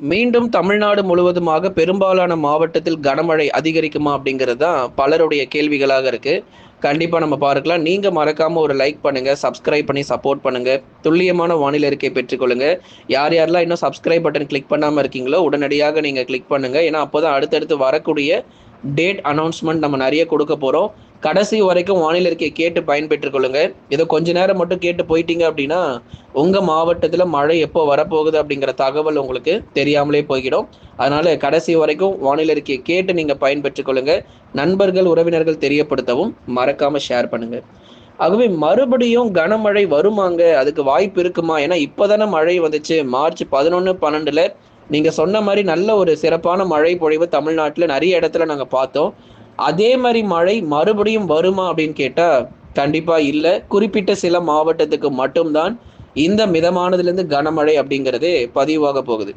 மீண்டும் தமிழ்நாடு முழுவதுமாக பெரும்பாலான மாவட்டத்தில் கனமழை அதிகரிக்குமா அப்படிங்கிறது தான் பலருடைய கேள்விகளாக இருக்கு. கண்டிப்பா நம்ம பார்க்கலாம். நீங்க மறக்காம ஒரு லைக் பண்ணுங்க சப்ஸ்கிரைப் பண்ணி சப்போர்ட் பண்ணுங்க. துல்லியமான வானிலை இருக்கை பெற்றுக்கொள்ளுங்க யார் யாரெல்லாம் இன்னும் சப்ஸ்கிரைப் பட்டன் கிளிக் பண்ணாம இருக்கீங்களோ உடனடியாக நீங்க கிளிக் பண்ணுங்க. ஏன்னா அப்போதான் அடுத்தடுத்து வரக்கூடிய டேட் அனௌன்ஸ்மெண்ட் நம்ம நிறைய கொடுக்க போறோம். கடைசி வரைக்கும் வானிலை இருக்கையை கேட்டு பயன்பெற்றுக் கொள்ளுங்க. இதை கொஞ்ச நேரம் மட்டும் கேட்டு போயிட்டீங்க அப்படின்னா உங்க மாவட்டத்துல மழை எப்போ வரப்போகுது அப்படிங்கிற தகவல் உங்களுக்கு தெரியாமலே போய்கிடும். அதனால கடைசி வரைக்கும் வானிலை இருக்கையை கேட்டு நீங்க பயன்பெற்றுக் கொள்ளுங்க. நண்பர்கள் உறவினர்கள் தெரியப்படுத்தவும் மறக்காம ஷேர் பண்ணுங்க. ஆகவே மறுபடியும் கனமழை வருமாங்க? அதுக்கு வாய்ப்பு இருக்குமா? ஏன்னா இப்போதானே மழை வந்துச்சு. மார்ச் பதினொன்று பன்னெண்டுல நீங்க சொன்ன மாதிரி நல்ல ஒரு சிறப்பான மழை பொழிவு தமிழ்நாட்டில் நிறைய இடத்துல நாங்கள் பார்த்தோம். அதே மாதிரி மழை மறுபடியும் வருமா அப்படின்னு கேட்டால் கண்டிப்பாக இல்லை. குறிப்பிட்ட சில மாவட்டத்துக்கு மட்டும்தான் இந்த மிதமானதுலேருந்து கனமழை அப்படிங்கிறதே பதிவாக போகுது.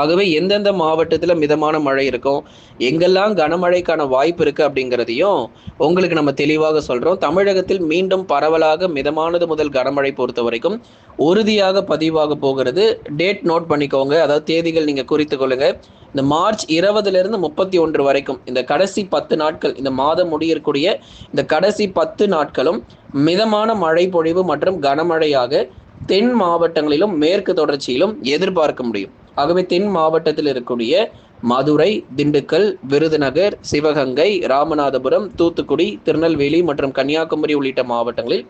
ஆகவே எந்தெந்த மாவட்டத்தில் மிதமான மழை இருக்கும் எங்கெல்லாம் கனமழைக்கான வாய்ப்பு இருக்கு அப்படிங்கிறதையும் உங்களுக்கு நம்ம தெளிவாக சொல்றோம். தமிழகத்தில் மீண்டும் பரவலாக மிதமானது முதல் கனமழை பொறுத்த வரைக்கும் உறுதியாக பதிவாக போகிறது. டேட் நோட் பண்ணிக்கோங்க. அதாவது தேதிகள் நீங்க குறித்து கொள்ளுங்க. இந்த மார்ச் இருபதுல இருந்து முப்பத்தி ஒன்று வரைக்கும் இந்த கடைசி பத்து நாட்கள் இந்த மாதம் முடியக்கூடிய இந்த கடைசி பத்து நாட்களும் மிதமான மழை பொழிவு மற்றும் கனமழையாக தென் மாவட்டங்களிலும் மேற்கு தொடர்ச்சியிலும் எதிர்பார்க்க முடியும். ஆகவே தென் மாவட்டத்தில் இருக்கக்கூடிய மதுரை திண்டுக்கல் விருதுநகர் சிவகங்கை ராமநாதபுரம் தூத்துக்குடி திருநெல்வேலி மற்றும் கன்னியாகுமரி உள்ளிட்ட மாவட்டங்களில்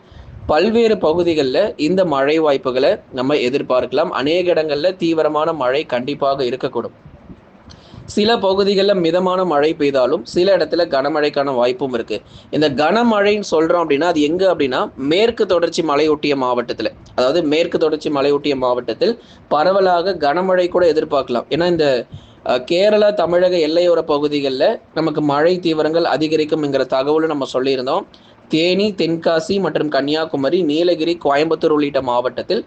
பல்வேறு பகுதிகளில் இந்த மழை வாய்ப்புகளை நம்ம எதிர்பார்க்கலாம். அநேக இடங்களில் தீவிரமான மழை கண்டிப்பாக இருக்கக்கூடும். சில பகுதிகளில் மிதமான மழை பெய்தாலும் சில இடத்துல கனமழைக்கான வாய்ப்பும் இருக்கு. இந்த கனமழைன்னு சொல்றோம் அப்படின்னா அது எங்க அப்படின்னா மேற்கு தொடர்ச்சி மலையொட்டிய மாவட்டத்தில். அதாவது மேற்கு தொடர்ச்சி மலையொட்டிய மாவட்டத்தில் பரவலாக கனமழை கூட எதிர்பார்க்கலாம். ஏன்னா இந்த கேரளா தமிழக எல்லையோர பகுதிகளில் நமக்கு மழை தீவிரங்கள் அதிகரிக்கும்ங்கிற தகவலும் நம்ம சொல்லியிருந்தோம். தேனி தென்காசி மற்றும் கன்னியாகுமரி நீலகிரி கோயம்புத்தூர் உள்ளிட்ட மாவட்டத்தில்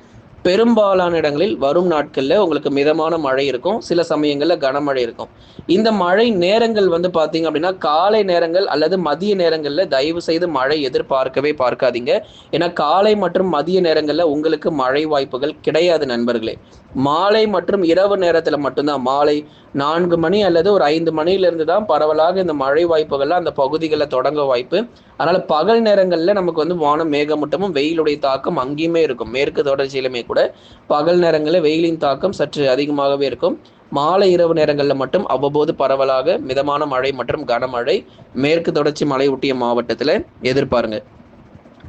பெரும்பாலான இடங்களில் வரும் நாட்களில் உங்களுக்கு மிதமான மழை இருக்கும். சில சமயங்களில் கனமழை இருக்கும். இந்த மழை நேரங்கள் வந்து பார்த்தீங்க அப்படின்னா காலை நேரங்கள் அல்லது மதிய நேரங்களில் தயவு செய்து மழை எதிர்பார்க்கவே பார்க்காதீங்க. ஏன்னா காலை மற்றும் மதிய நேரங்களில் உங்களுக்கு மழை வாய்ப்புகள் கிடையாது நண்பர்களே. மாலை மற்றும் இரவு நேரத்தில் மட்டும்தான். மாலை நான்கு மணி அல்லது ஒரு ஐந்து மணியிலிருந்து தான் பரவலாக இந்த மழை வாய்ப்புகள்லாம் அந்த பகுதிகளில் தொடங்க வாய்ப்பு. அதனால பகல் நேரங்களில் நமக்கு வந்து வானம் மேகமூட்டமும் வெயிலுடைய தாக்கம் அங்கேயுமே இருக்கும். மேற்கு தொடர்ச்சியிலுமே கூட பகல் நேரங்களில் வெயிலின் தாக்கம் சற்று அதிகமாகவே இருக்கும். மாலை இரவு நேரங்களில் மட்டும் அவ்வப்போது பரவலாக மிதமான மழை மற்றும் கனமழை மேற்கு தொடர்ச்சி மலை ஒட்டிய மாவட்டத்தில் எதிர்பாருங்க.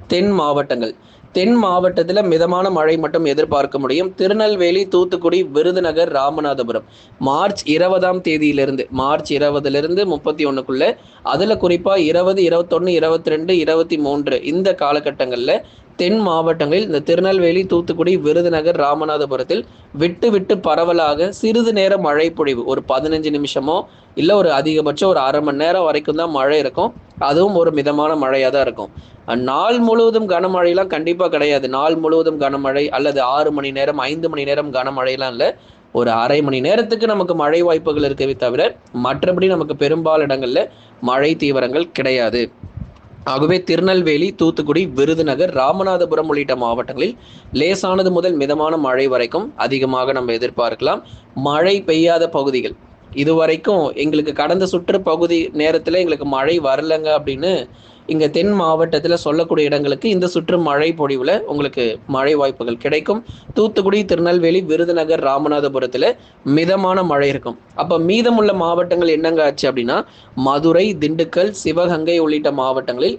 தென் மாவட்டங்கள். தென் மாவட்டத்தில் மிதமான மழை மட்டும் எதிர்பார்க்க முடியும். திருநெல்வேலி தூத்துக்குடி விருதுநகர் ராமநாதபுரம். மார்ச் இருபதாம் தேதியிலிருந்து மார்ச் இருபதுலேருந்து முப்பத்தி ஒன்றுக்குள்ள அதில் குறிப்பாக இருபது இருபத்தொன்று இருபத்தி ரெண்டு இருபத்தி மூன்று இந்த காலகட்டங்களில் தென் மாவட்டங்களில் இந்த திருநெல்வேலி தூத்துக்குடி விருதுநகர் ராமநாதபுரத்தில் விட்டு விட்டு பரவலாக சிறிது நேர மழை பொழிவு. ஒரு பதினஞ்சு நிமிஷமோ இல்லை ஒரு அதிகபட்சம் ஒரு அரை மணி நேரம் வரைக்கும் தான் மழை இருக்கும். அதுவும் ஒரு மிதமான மழையாக தான் இருக்கும். நாள் முழுவதும் கனமழையெல்லாம் கண்டிப்பாக கிடையாது. நாள் முழுவதும் கனமழை அல்லது ஆறு மணி நேரம் ஐந்து மணி நேரம் கனமழையெல்லாம் இல்லை. ஒரு அரை மணி நேரத்துக்கு நமக்கு மழை வாய்ப்புகள் இருக்கவே தவிர மற்றபடி நமக்கு பெரும்பாலும் இடங்களில் மழை தீவிரங்கள் கிடையாது. ஆகவே திருநெல்வேலி தூத்துக்குடி விருதுநகர் ராமநாதபுரம் உள்ளிட்ட மாவட்டங்களில் லேசானது முதல் மிதமான மழை வரைக்கும் அதிகமாக நம்ம எதிர்பார்க்கலாம். மழை பெய்யாத பகுதிகள். இதுவரைக்கும் எங்களுக்கு கடந்த சுற்று பகுதி நேரத்தில் எங்களுக்கு மழை வரலங்க அப்படின்னு இங்கே தென் மாவட்டத்தில் சொல்லக்கூடிய இடங்களுக்கு இந்த சுற்று மழை பொழிவில் உங்களுக்கு மழை வாய்ப்புகள் கிடைக்கும். தூத்துக்குடி திருநெல்வேலி விருதுநகர் ராமநாதபுரத்தில் மிதமான மழை இருக்கும். அப்போ மீதமுள்ள மாவட்டங்கள் என்னங்க ஆச்சு அப்படின்னா மதுரை திண்டுக்கல் சிவகங்கை உள்ளிட்ட மாவட்டங்களில்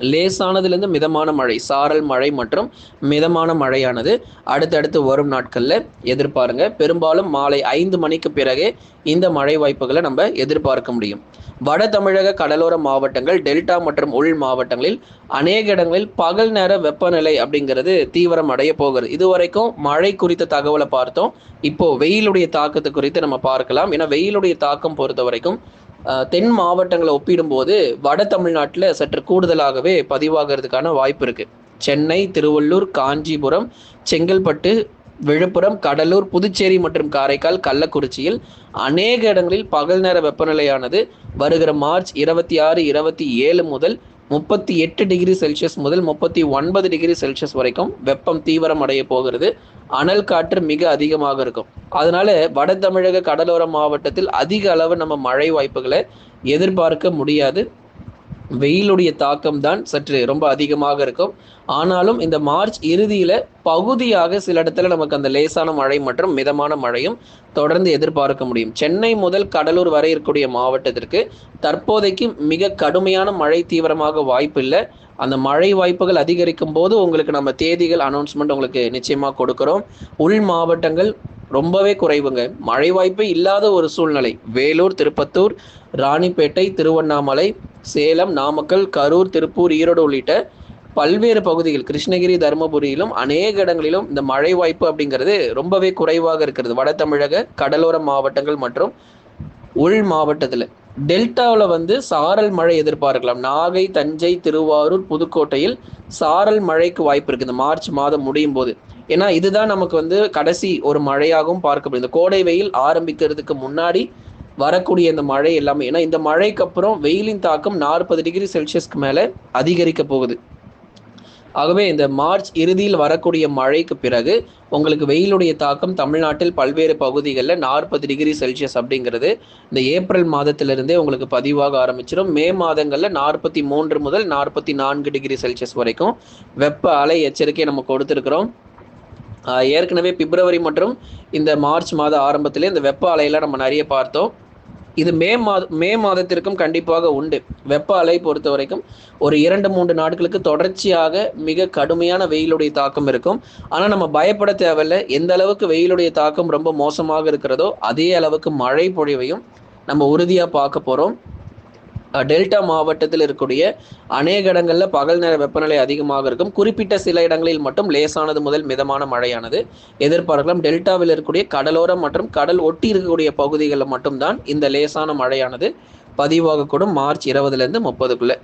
லேசானதுலேருந்து மிதமான மழை சாரல் மழை மற்றும் மிதமான மழையானது அடுத்தடுத்து வரும் நாட்களில் எதிர்பாருங்க. பெரும்பாலும் மாலை ஐந்து மணிக்கு பிறகே இந்த மழை வாய்ப்புகளை நம்ம எதிர்பார்க்க முடியும். வட தமிழக கடலோர மாவட்டங்கள் டெல்டா மற்றும் உள் மாவட்டங்களில் அநேக இடங்களில் பகல் நேர வெப்பநிலை அப்படிங்கிறது தீவிரம் அடைய போகிறது. இதுவரைக்கும் மழை குறித்த தகவலை பார்த்தோம். இப்போ வெயிலுடைய தாக்கத்தை குறித்து நம்ம பார்க்கலாம். ஏன்னா வெயிலுடைய தாக்கம் பொறுத்த வரைக்கும் தென் மாவட்டங்களை ஒப்பிடும்போது வட தமிழ்நாட்டில் சற்று கூடுதலாகவே பதிவாகிறதுக்கான வாய்ப்பு இருக்கு. சென்னை திருவள்ளூர் காஞ்சிபுரம் செங்கல்பட்டு விழுப்புரம் கடலூர் புதுச்சேரி மற்றும் காரைக்கால் கள்ளக்குறிச்சியில் அநேக இடங்களில் பகல் நேர வெப்பநிலையானது வருகிற மார்ச் இருபத்தி ஆறு இருபத்தி ஏழு முதல் முப்பத்தி எட்டு டிகிரி செல்சியஸ் முதல் முப்பத்தி ஒன்பது டிகிரி செல்சியஸ் வரைக்கும் வெப்பம் தீவிரம் அடைய போகிறது. அனல் காற்று மிக அதிகமாக இருக்கும். அதனால வட தமிழக கடலோர மாவட்டத்தில் அதிக அளவு நம்ம மழை வாய்ப்புகளை எதிர்பார்க்க முடியாது. வெயிலுடைய தாக்கம் தான் சற்று ரொம்ப அதிகமாக இருக்கும். ஆனாலும் இந்த மார்ச் இறுதியில் பகுதியாக சில இடத்துல நமக்கு அந்த லேசான மழை மற்றும் மிதமான மழையும் தொடர்ந்து எதிர்பார்க்க முடியும். சென்னை முதல் கடலூர் வரை இருக்கக்கூடிய மாவட்டத்திற்கு தற்போதைக்கு மிக கடுமையான மழை தீவிரமாக வாய்ப்பு இல்லை அந்த மழை வாய்ப்புகள் அதிகரிக்கும் போது உங்களுக்கு நம்ம தேதிகள் அனௌன்ஸ்மெண்ட் உங்களுக்கு நிச்சயமாக கொடுக்குறோம். உள் மாவட்டங்கள் ரொம்பவே குறைவுங்க. மழை வாய்ப்பே இல்லாத ஒரு சூழ்நிலை. வேலூர் திருப்பத்தூர் ராணிப்பேட்டை திருவண்ணாமலை சேலம் நாமக்கல் கரூர் திருப்பூர் ஈரோடு உள்ளிட்ட பல்வேறு பகுதிகள் கிருஷ்ணகிரி தருமபுரியிலும் அநேக இடங்களிலும் இந்த மழை வாய்ப்பு அப்படிங்கிறது ரொம்பவே குறைவாக இருக்கிறது. வட தமிழக கடலோர மாவட்டங்கள் மற்றும் உள் மாவட்டத்தில். டெல்டாவில் வந்து சாரல் மழை எதிர்பார்க்கலாம். நாகை தஞ்சை திருவாரூர் புதுக்கோட்டையில் சாரல் மழைக்கு வாய்ப்பு இருக்குது. இந்த மார்ச் மாதம் முடியும் போது. ஏன்னா இதுதான் நமக்கு வந்து கடைசி ஒரு மழையாகவும் பார்க்கப்படுது. இந்த கோடை வெயில் ஆரம்பிக்கிறதுக்கு முன்னாடி வரக்கூடிய இந்த மழை எல்லாமே ஏன்னா இந்த மழைக்கு அப்புறம் வெயிலின் தாக்கம் நாற்பது டிகிரி செல்சியஸ்க்கு மேலே அதிகரிக்க போகுது. ஆகவே இந்த மார்ச் இறுதியில் வரக்கூடிய மழைக்கு பிறகு உங்களுக்கு வெயிலுடைய தாக்கம் தமிழ்நாட்டில் பல்வேறு பகுதிகளில் நாற்பது டிகிரி செல்சியஸ் அப்படிங்கிறது இந்த ஏப்ரல் மாதத்திலிருந்தே உங்களுக்கு பதிவாக ஆரம்பிச்சிடும் மே மாதங்களில் நாற்பத்தி மூன்று முதல் நாற்பத்தி நான்கு டிகிரி செல்சியஸ் வரைக்கும் வெப்ப அலை எச்சரிக்கை நம்ம கொடுத்துருக்குறோம். ஏற்கனவே பிப்ரவரி மற்றும் இந்த மார்ச் மாத ஆரம்பத்திலே இந்த வெப்ப அலையெல்லாம் நம்ம நிறைய பார்த்தோம். இது மே மாத மே மாதத்திற்கும் கண்டிப்பாக உண்டு. வெப்ப அலை பொறுத்த வரைக்கும் ஒரு இரண்டு மூன்று நாட்களுக்கு தொடர்ச்சியாக மிக கடுமையான வெயிலுடைய தாக்கம் இருக்கும். ஆனால் நம்ம பயப்பட தேவையில்லை. எந்த அளவுக்கு வெயிலுடைய தாக்கம் ரொம்ப மோசமாக இருக்கிறதோ அதே அளவுக்கு மழை பொழிவையும் நம்ம உறுதியாக பார்க்க போகிறோம் டெல்டா மாவட்டத்தில் இருக்கக்கூடிய அநேக இடங்களில் பகல் நேர வெப்பநிலை அதிகமாக இருக்கும். குறிப்பிட்ட சில இடங்களில் மட்டும் லேசானது முதல் மிதமான மழையானது. எதிர்பார்க்கலாம் டெல்டாவில் இருக்கக்கூடிய கடலோரம் மற்றும் கடல் ஒட்டி இருக்கக்கூடிய பகுதிகளில் மட்டும்தான் இந்த லேசான மழையானது பதிவாகக்கூடும் மார்ச் இருபதுலேருந்து முப்பதுக்குள்ள.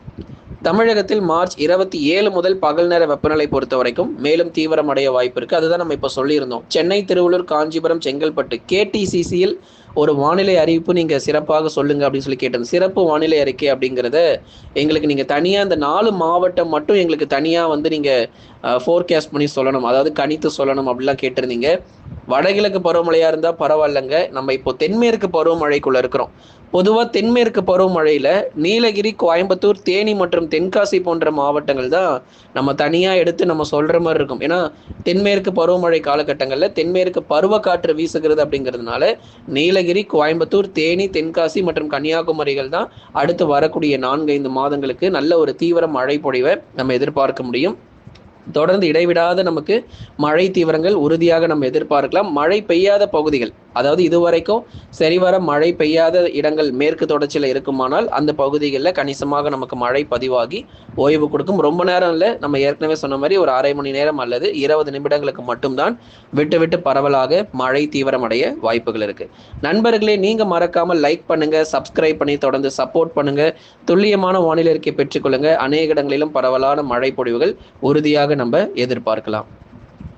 தமிழகத்தில் மார்ச் இருபத்தி ஏழு முதல் பகல் நேர வெப்பநிலை பொறுத்த வரைக்கும் மேலும் தீவிரமடைய வாய்ப்பு இருக்கு அதுதான் நம்ம இப்போ சொல்லியிருந்தோம். சென்னை திருவள்ளூர் காஞ்சிபுரம் செங்கல்பட்டு கேடிசிசியில் ஒரு வானிலை அறிவிப்பு நீங்க சிறப்பாக சொல்லுங்க அப்படின்னு சொல்லி கேட்டது சிறப்பு வானிலை அறிக்கை அப்படிங்கிறத எங்களுக்கு நீங்க தனியா இந்த நாலு மாவட்டம் மட்டும் எங்களுக்கு தனியா வந்து நீங்க ஃபோர்காஸ்ட் பண்ணி சொல்லணும். அதாவது கணித்து சொல்லணும் அப்படிலாம் கேட்டிருந்தீங்க. வடகிழக்கு பருவமழையா இருந்தா பரவாயில்லைங்க. நம்ம இப்போ தென்மேற்கு பருவமழைக்குள்ள இருக்கிறோம். பொதுவாக தென்மேற்கு பருவமழையில நீலகிரி கோயம்புத்தூர் தேனி மற்றும் தென்காசி போன்ற மாவட்டங்கள் தான் நம்ம தனியாக எடுத்து நம்ம சொல்ற மாதிரி இருக்கும். ஏன்னா தென்மேற்கு பருவமழை காலகட்டங்களில் தென்மேற்கு பருவ காற்று வீசுகிறது அப்படிங்கிறதுனால நீலகிரி கோயம்புத்தூர் தேனி தென்காசி மற்றும் கன்னியாகுமரிகள் தான் அடுத்து வரக்கூடிய நான்கு ஐந்து மாதங்களுக்கு நல்ல ஒரு தீவிர மழை பொழிவை நம்ம எதிர்பார்க்க முடியும். தொடர்ந்து இடைவிடாத நமக்கு மழை தீவிரங்கள் உறுதியாக நம்ம எதிர்பார்க்கலாம். மழை பெய்யாத பகுதிகள் அதாவது இதுவரைக்கும் சரிவர மழை பெய்யாத இடங்கள் மேற்கு தொடர்ச்சியில் இருக்குமானால் அந்த பகுதிகளில் கணிசமாக நமக்கு மழை பதிவாகி ஓய்வு கொடுக்கும். ரொம்ப நேரம் இல்லை நம்ம ஏற்கனவே சொன்ன மாதிரி ஒரு அரை மணி நேரம் அல்லது இருபது நிமிடங்களுக்கு மட்டும்தான் விட்டு விட்டு பரவலாக மழை தீவிரமடைய வாய்ப்புகள் இருக்கு. நண்பர்களே நீங்க மறக்காமல் லைக் பண்ணுங்க சப்ஸ்கிரைப் பண்ணி தொடர்ந்து சப்போர்ட் பண்ணுங்க. துல்லியமான வானிலை அறிக்கை பெற்றுக்கொள்ளுங்க அநேக இடங்களிலும் பரவலான மழை பொழிவுகள் உறுதியாக நம்ம எதிர்பார்க்கலாம்.